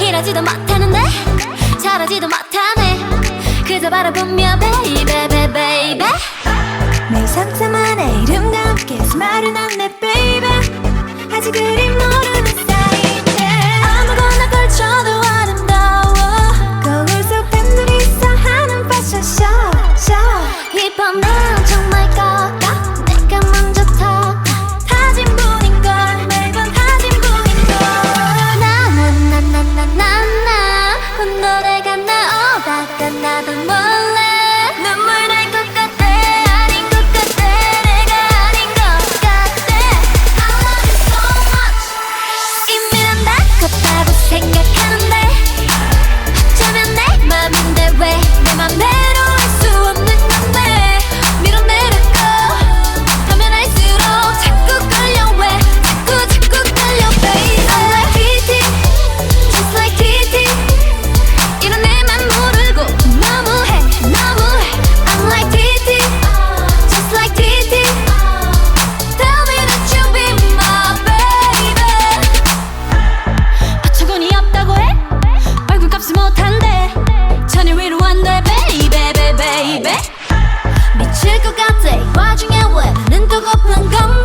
이러지도 못하는데 잘하지도 못하네. 그저 바라보며 b a 될것 같아. 와중에 왜 눈 뜨고픈 것만